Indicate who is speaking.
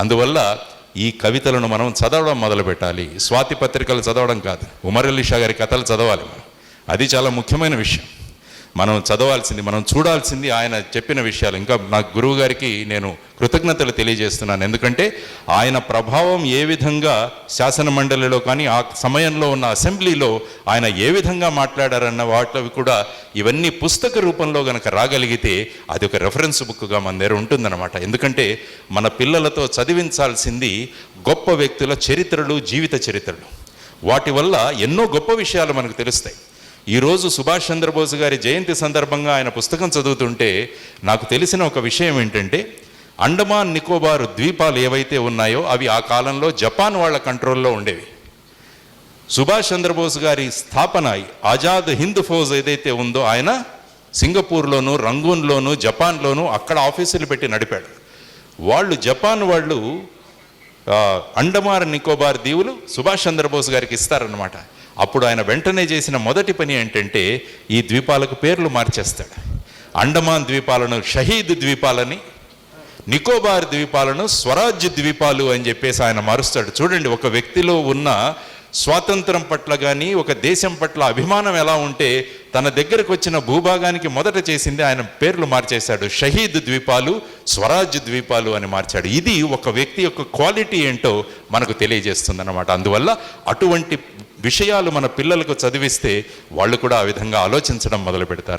Speaker 1: అందువల్ల ఈ కవితలను మనం చదవడం మొదలు పెట్టాలి స్వాతి పత్రికలు చదవడం కాదు. ఉమర్ గారి కథలు చదవాలి మనం. అది చాలా ముఖ్యమైన విషయం. మనం చదవాల్సింది మనం చూడాల్సింది ఆయన చెప్పిన విషయాలు. ఇంకా నా గురువు గారికి నేను కృతజ్ఞతలు తెలియజేస్తున్నాను. ఎందుకంటే ఆయన ప్రభావం ఏ విధంగా శాసన మండలిలో కానీ ఆ సమయంలో ఉన్న అసెంబ్లీలో ఆయన ఏ విధంగా మాట్లాడారన్న వాటివి కూడా ఇవన్నీ పుస్తక రూపంలో కనుక రాగలిగితే అది ఒక రెఫరెన్స్ బుక్గా మన దగ్గర ఉంటుందన్నమాట. ఎందుకంటే మన పిల్లలతో చదివించాల్సింది గొప్ప వ్యక్తుల చరిత్రలు జీవిత చరిత్రలు. వాటి వల్ల ఎన్నో గొప్ప విషయాలు మనకు తెలుస్తాయి. ఈరోజు సుభాష్ చంద్రబోస్ గారి జయంతి సందర్భంగా ఆయన పుస్తకం చదువుతుంటే నాకు తెలిసిన ఒక విషయం ఏంటంటే అండమాన్ నికోబార్ ద్వీపాలు ఏవైతే ఉన్నాయో అవి ఆ కాలంలో జపాన్ వాళ్ళ కంట్రోల్లో ఉండేవి. సుభాష్ చంద్రబోస్ గారి స్థాపన ఆజాద్ హింద్ ఫౌజ్ ఏదైతే ఉందో ఆయన సింగపూర్లోను రంగూన్లోను జపాన్లోను అక్కడ ఆఫీసులు పెట్టి నడిపాడు. వాళ్ళు జపాన్ వాళ్ళు అండమాన్ నికోబార్ దీవులు సుభాష్ చంద్రబోస్ గారికి ఇస్తారనమాట అప్పుడు ఆయన వెంటనే చేసిన మొదటి పని ఏంటంటే ఈ ద్వీపాలకు పేర్లు మార్చేస్తాడు. అండమాన్ ద్వీపాలను షహీద్ ద్వీపాలని నికోబార్ ద్వీపాలను స్వరాజ్య ద్వీపాలు అని చెప్పేసి ఆయన మారుస్తాడు. చూడండి ఒక వ్యక్తిలో ఉన్న స్వాతంత్రం పట్ల కానీ ఒక దేశం పట్ల అభిమానం ఎలా ఉంటే తన దగ్గరకు వచ్చిన భూభాగానికి మొదట చేసింది ఆయన పేర్లు మార్చేశాడు. షహీద్ ద్వీపాలు స్వరాజ్య ద్వీపాలు అని మార్చాడు. ఇది ఒక వ్యక్తి యొక్క క్వాలిటీ ఏంటో మనకు తెలియజేస్తుంది అనమాట అందువల్ల అటువంటి విషయాలు మన పిల్లలకు చదివిస్తే వాళ్ళు కూడా ఆ విధంగా ఆలోచించడం మొదలు పెడతారు